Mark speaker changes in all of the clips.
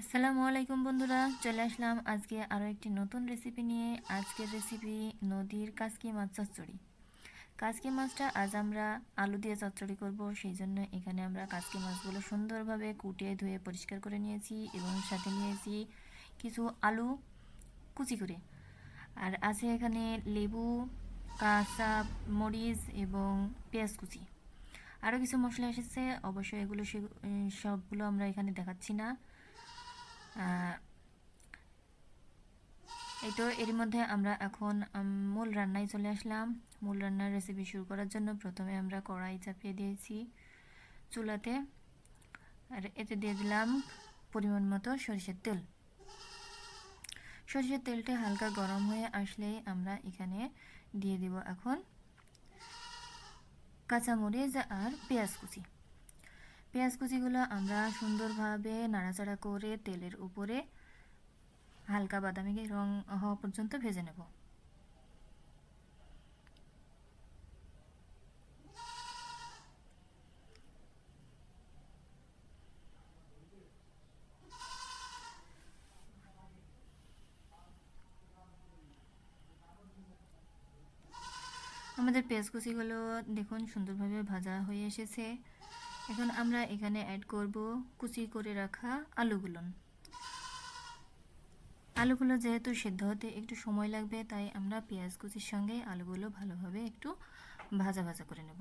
Speaker 1: আসসালামু আলাইকুম বন্ধুরা, চলে আসলাম আজকে আরও একটি নতুন রেসিপি নিয়ে। আজকের রেসিপি নদীর কাসকি মাছ চচ্চড়ি। কাসকি মাছটা আজ আমরা আলু দিয়ে চচ্চড়ি করব, সেই জন্য এখানে আমরা কাসকি মাছগুলো সুন্দরভাবে কুটিয়ে ধুয়ে পরিষ্কার করে নিয়েছি এবং সাথে নিয়েছি কিছু আলু কুচি করে। আর আছে এখানে লেবু কাঁচা মরিচ এবং পেঁয়াজ কুচি। আরও কিছু মশলা এসেছে, অবশ্যই এগুলো সবগুলো আমরা এখানে দেখাচ্ছি না। এই তো এর মধ্যে আমরা এখন মূল রান্নায় চলে আসলাম। মূল রান্নার রেসিপি শুরু করার জন্য প্রথমে আমরা কড়াই চাপিয়ে দিয়েছি চুলাতে। আর এতে দিয়ে দিলাম পরিমাণ মতো সরিষার তেল। সরিষার তেলটা হালকা গরম হয়ে আসলেই আমরা এখানে দিয়ে দিব এখন কাঁচামরিচ আর পেঁয়াজ কুচি। পেঁয়াজ কুচিগুলো আমরা সুন্দরভাবে নাড়াচাড়া করে তেলের উপরে হালকা বাদামি রং হওয়া পর্যন্ত ভেজে নেব। আমাদের পেঁয়াজ কুচিগুলো দেখুন সুন্দরভাবে ভাজা হয়ে এসেছে। এখন আমরা এখানে অ্যাড করব কুচি করে রাখা আলুগুলো। আলুগুলো যেহেতু সেদ্ধ হতে একটু সময় লাগবে, তাই আমরা পেঁয়াজ কুচির সঙ্গে আলুগুলো ভালোভাবে একটু ভাজা ভাজা করে নেব।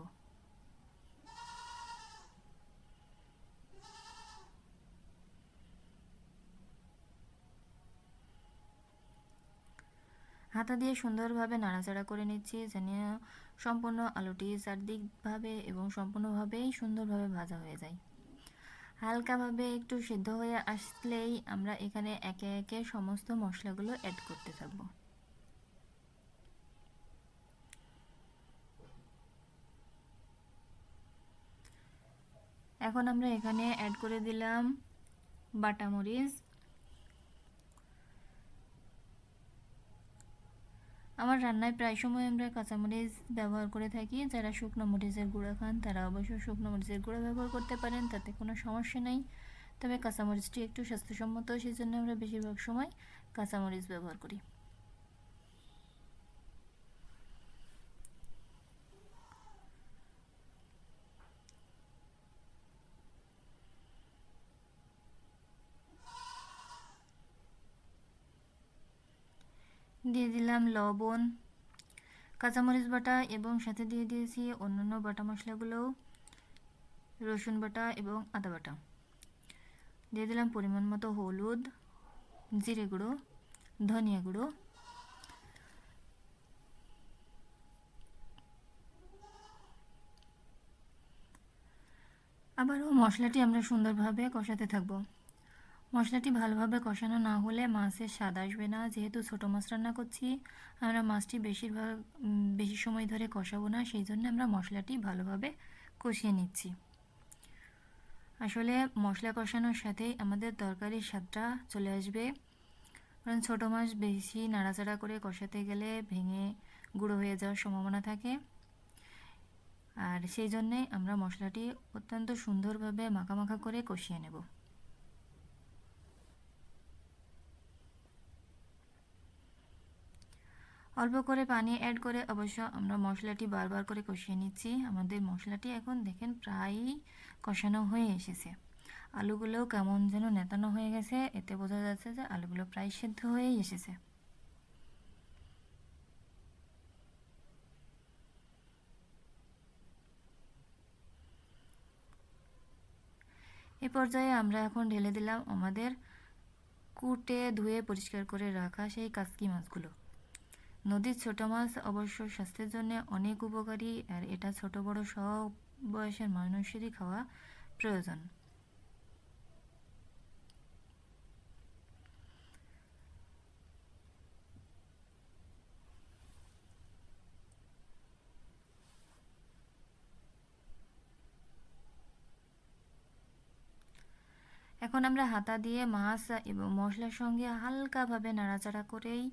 Speaker 1: হাতা দিয়ে সুন্দরভাবে নাড়াচাড়া করে নিচ্ছি, যেন সম্পূর্ণ আলুটি চারদিকভাবে এবং সম্পূর্ণভাবেই সুন্দরভাবে ভাজা হয়ে যায়। হালকাভাবে একটু সিদ্ধ হয়ে আসলেই আমরা এখানে একে একে সমস্ত মশলাগুলো অ্যাড করতে থাকব। এখন আমরা এখানে অ্যাড করে দিলাম বাটা আমার রান্নায় প্রায় সময় আমরা কাঁচামরিচ ব্যবহার করে থাকি। যারা শুকনো মরিচের গুঁড়া খান, তারা অবশ্যই শুকনো মরিচের গুঁড়া ব্যবহার করতে পারেন, তাতে কোনো সমস্যা নেই। তবে কাঁচামরিচটি একটু স্বাস্থ্যসম্মত সেই জন্য আমরা বেশিরভাগ সময় কাঁচামরিচ ব্যবহার করি। দিয়ে দিলাম লবণ, কাঁচামরিচ বাটা এবং সাথে দিয়ে দিয়েছি অন্যান্য বাটা মশলাগুলোও, রসুন বাটা এবং আদা বাটা। দিয়ে দিলাম পরিমাণ মতো হলুদ, জিরে গুঁড়ো, ধনিয়া গুঁড়ো। আবারও মশলাটি আমরা সুন্দরভাবে কষাতে থাকব। মশলাটি ভালোভাবে কষানো না হলে মাছের স্বাদ আসবে না। যেহেতু ছোটো মাছ রান্না করছি, আমরা মাছটি বেশিরভাগ বেশি সময় ধরে কষাবো না, সেই জন্য আমরা মশলাটি ভালোভাবে কষিয়ে নিচ্ছি। আসলে মশলা কষানোর সাথেই আমাদের তরকারির স্বাদটা চলে আসবে। কারণ ছোটো মাছ বেশি নাড়াচাড়া করে কষাতে গেলে ভেঙে গুঁড়ো হয়ে যাওয়ার সম্ভাবনা থাকে। আর সেই জন্যে আমরা মশলাটি অত্যন্ত সুন্দরভাবে মাখামাখা করে কষিয়ে নেব। অল্প করে পানি অ্যাড করে অবশ্য আমরা মশলাটি বারবার করে কষিয়ে নিচ্ছি। আমাদের মশলাটি এখন দেখেন প্রায়ই কষানো হয়ে এসেছে। আলুগুলোও কেমন যেন নেতানো হয়ে গেছে। এতে বোঝা যাচ্ছে যে আলুগুলো প্রায় সেদ্ধ হয়েই এসেছে। এ পর্যায়ে আমরা এখন ঢেলে দিলাম আমাদের কুটে ধুয়ে পরিষ্কার করে রাখা সেই কাসকি মাছগুলো। নদীর ছোট মাছ অবশ্য স্বাস্থ্যের জন্য অনেক উপকারী, আর এটা ছোট, বড়, সব বয়সের মানুষেরই খাওয়া প্রয়োজন। এখন আমরা হাতা দিয়ে মাছ এবং মশলার সঙ্গে হালকাভাবে নাড়াচাড়া করেই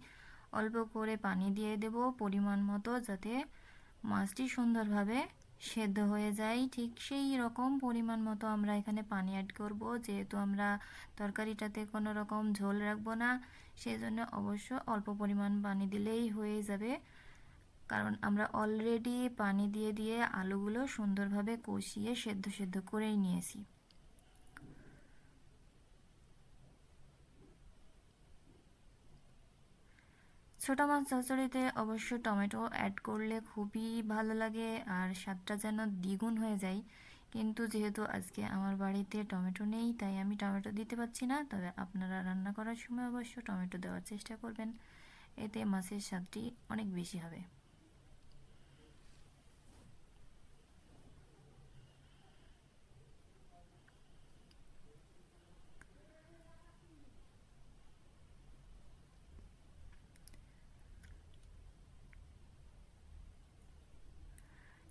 Speaker 1: অল্প করে পানি দিয়ে দেব পরিমাণ মতো যাতে মাছটি সুন্দরভাবে সেদ্ধ হয়ে যায়। ঠিক সেই রকম পরিমাণ মতো আমরা এখানে পানি অ্যাড করব। যেহেতু আমরা তরকারিটাতে কোনো রকম ঝোল রাখব না সেই জন্য অবশ্য অল্প পরিমাণ পানি দিলেই হয়ে যাবে। কারণ আমরা অলরেডি পানি দিয়ে দিয়ে আলুগুলো সুন্দরভাবে কষিয়ে সেদ্ধ সেদ্ধ করেই নিয়েছি। ছোটো মাছ চচড়িতে অবশ্য টমেটো অ্যাড করলে খুবই ভালো লাগে আর স্বাদটা যেন দ্বিগুণ হয়ে যায়। কিন্তু যেহেতু আজকে আমার বাড়িতে টমেটো নেই, তাই আমি টমেটো দিতে পারছি না। তবে আপনারা রান্না করার সময় অবশ্য টমেটো দেওয়ার চেষ্টা করবেন। এতে মাছের স্বাদটি অনেক বেশি হবে।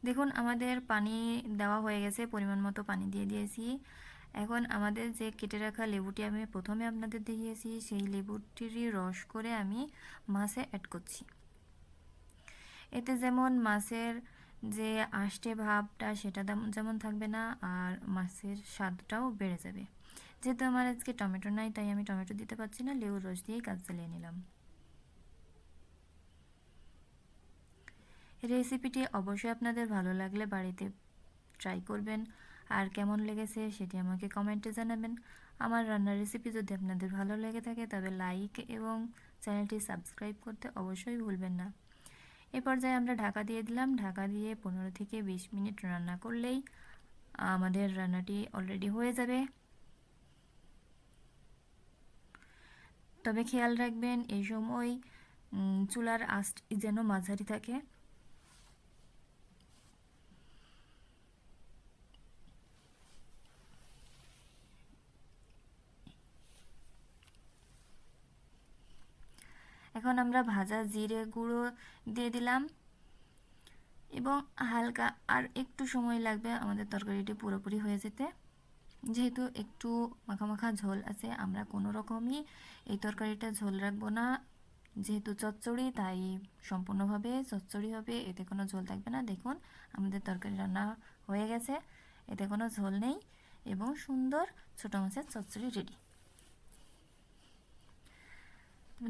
Speaker 1: দেখুন, আমাদের পানি দেওয়া হয়ে গেছে, পরিমাণ মতো পানি দিয়ে দিয়েছি। এখন আমাদের যে কেটে রাখা লেবুটি আমি প্রথমে আপনাদের দেখিয়েছি, সেই লেবুটিরই রস করে আমি মাছে অ্যাড করছি। এতে যেমন মাছের যে আষ্টে ভাবটা, সেটা যেমন থাকবে না, আর মাছের স্বাদটাও বেড়ে যাবে। যেহেতু আমার আজকে টমেটো নাই, তাই আমি টমেটো দিতে পারছি না, লেবুর রস দিয়েই কাজ চালিয়ে নিলাম। রেসিপিটি অবশ্যই আপনাদের ভালো লাগলে বাড়িতে ট্রাই করবেন। আর কেমন লেগেছে সেটি আমাকে কমেন্টে জানাবেন। আমার রান্নার রেসিপি যদি আপনাদের ভালো লেগে থাকে তবে লাইক এবং চ্যানেলটি সাবস্ক্রাইব করতে অবশ্যই ভুলবেন না। এ পর্যায়ে আমরা ঢাকা দিয়ে দিলাম। ঢাকা দিয়ে পনেরো থেকে বিশ মিনিট রান্না করলেই আমাদের রান্নাটি অলরেডি হয়ে যাবে। তবে খেয়াল রাখবেন এই সময় চুলার আস্ট যেন মাঝারি থাকে। এখন আমরা ভাজা জিরে গুঁড়ো দিয়ে দিলাম এবং হালকা আর একটু সময় লাগবে আমাদের তরকারিটি পুরোপুরি হয়ে যেতে। যেহেতু একটু মাখা মাখা ঝোল আছে, আমরা কোনো রকমই এই তরকারিটা ঝোল রাখব না। যেহেতু চচ্চড়ি, তাই সম্পূর্ণভাবে চচ্চড়ি হবে, এতে কোনো ঝোল থাকবে না। দেখুন, আমাদের তরকারি রান্না হয়ে গেছে, এতে কোনো ঝোল নেই এবং সুন্দর ছোটো মাছের চচ্চড়ি রেডি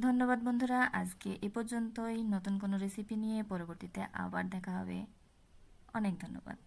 Speaker 1: ধন্যবাদ বন্ধুরা, আজকে এ পর্যন্তই। নতুন কোনো রেসিপি নিয়ে পরবর্তীতে আবার দেখা হবে। অনেক ধন্যবাদ।